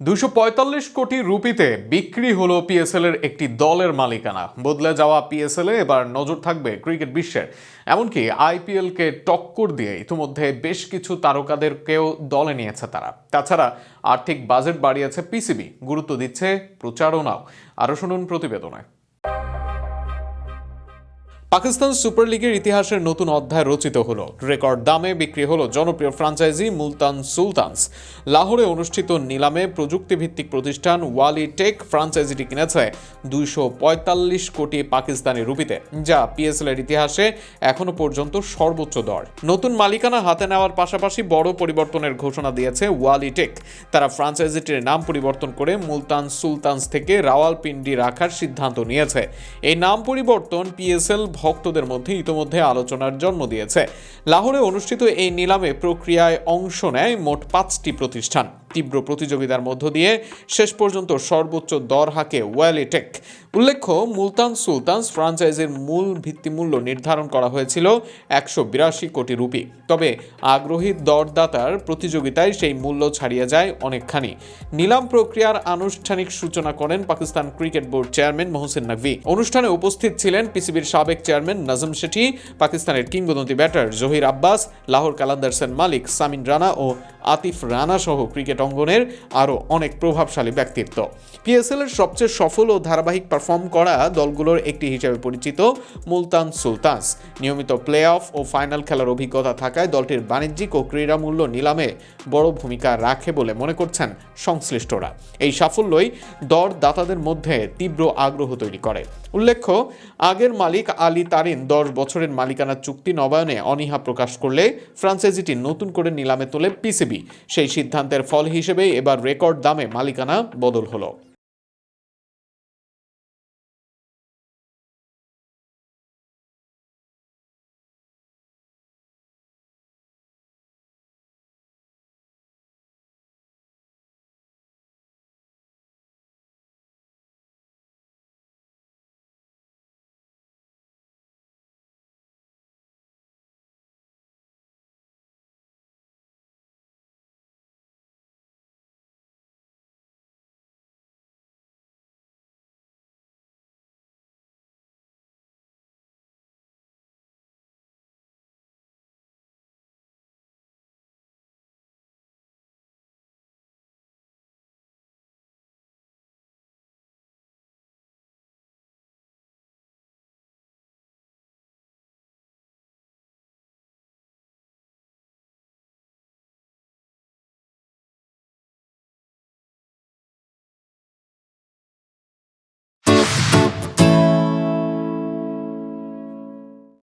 দুশো কোটি রুপিতে বিক্রি হলো পিএসএল এর একটি দলের মালিকানা। বদলে যাওয়া পিএসএল এ এবার নজর থাকবে ক্রিকেট বিশ্বের। এমনকি আইপিএলকে টক্কর দিয়ে ইতিমধ্যে বেশ কিছু তারকাদেরকেও দলে নিয়েছে তারা। তাছাড়া আর্থিক বাজেট বাড়িয়েছে পিসিবি। গুরুত্ব দিচ্ছে প্রচারণাও। আরও শুনুন প্রতিবেদনে। পাকিস্তান সুপার লিগের ইতিহাসের নতুন অধ্যায় রচিত হলো। রেকর্ড দামে বিক্রি হলো জনপ্রিয় ফ্রাঞ্চাইজি মুলতান সুলতানস। লাহোরে অনুষ্ঠিত নিলামে প্রযুক্তিভিত্তিক প্রতিষ্ঠান ওয়ালি টেক ফ্র্যাঞ্চাইজিটি কিনেছে দুইশো পঁয়তাল্লিশ কোটি পাকিস্তানি রুপিতে, যা পিএসএল এর ইতিহাসে এখনও পর্যন্ত সর্বোচ্চ দর। নতুন মালিকানা হাতে নেওয়ার পাশাপাশি বড় পরিবর্তনের ঘোষণা দিয়েছে ওয়ালি টেক। তারা ফ্র্যাঞ্চাইজিটির নাম পরিবর্তন করে মুলতান সুলতানস থেকে রাওয়ালপিন্ডি রাখার সিদ্ধান্ত নিয়েছে। এই নাম পরিবর্তন পিএসএল ভক্তদের মধ্যে ইতোমধ্যে আলোচনার জন্ম দিয়েছে। লাহোরে অনুষ্ঠিত এই নিলামে প্রক্রিয়ায় অংশ নেয় মোট পাঁচটি প্রতিষ্ঠান। তীব্র প্রতিযোগিতার মধ্য দিয়ে শেষ পর্যন্ত সর্বোচ্চ দর হাঁকে ওয়ালিটেক। উল্লেখ্য, মুলতান সুলতানস ফ্রাঞ্চাইজির মূল ভিত্তিমূল্য নির্ধারণ করা হয়েছিল একশো বিরাশি কোটি রুপি। তবে আগ্রহী দরদাতার প্রতিযোগিতায় সেই মূল্য ছাড়িয়ে যায় অনেকখানি। নিলাম প্রক্রিয়ার আনুষ্ঠানিক সূচনা করেন Pakistan cricket board chairman Mohsin Naqvi. অনুষ্ঠানে উপস্থিত ছিলেন পিসিবির সাবেক চেয়ারম্যান নাজম শেঠি পাকিস্তানের কিংবদন্তি ব্যাটার জহির আব্বাস লাহোর কালান্দার্সের মালিক সামিন রানা ও আতিফ রানা সহ ক্রিকেট অঙ্গনের আরও অনেক প্রভাবশালী ব্যক্তিত্ব। পিএসএল এর সবচেয়ে সফল ও ধারাবাহিক পারফর্ম করা দলগুলোর একটি হিসেবে পরিচিত মুলতান সুলতানস। নিয়মিত প্লে অফ ও ফাইনাল খেলার অভিজ্ঞতা থাকায় দলটির বাণিজ্যিক ও ক্রীড়া মূল্য নিলামে বড় ভূমিকা রাখে বলে মনে করছেন সংশ্লিষ্টরা। এই সাফল্যই দর দাতাদের মধ্যে তীব্র আগ্রহ তৈরি করে। উল্লেখ্য, আগের মালিক আলী তারিন দশ বছরের মালিকানা চুক্তি নবায়নে অনীহা প্রকাশ করলে ফ্রান্সাইজিটি নতুন করে নিলামে তোলে পিসিবি। সেই সিদ্ধান্তের ফল হিসেবে এবার রেকর্ড দামে মালিকানা বদল হলো।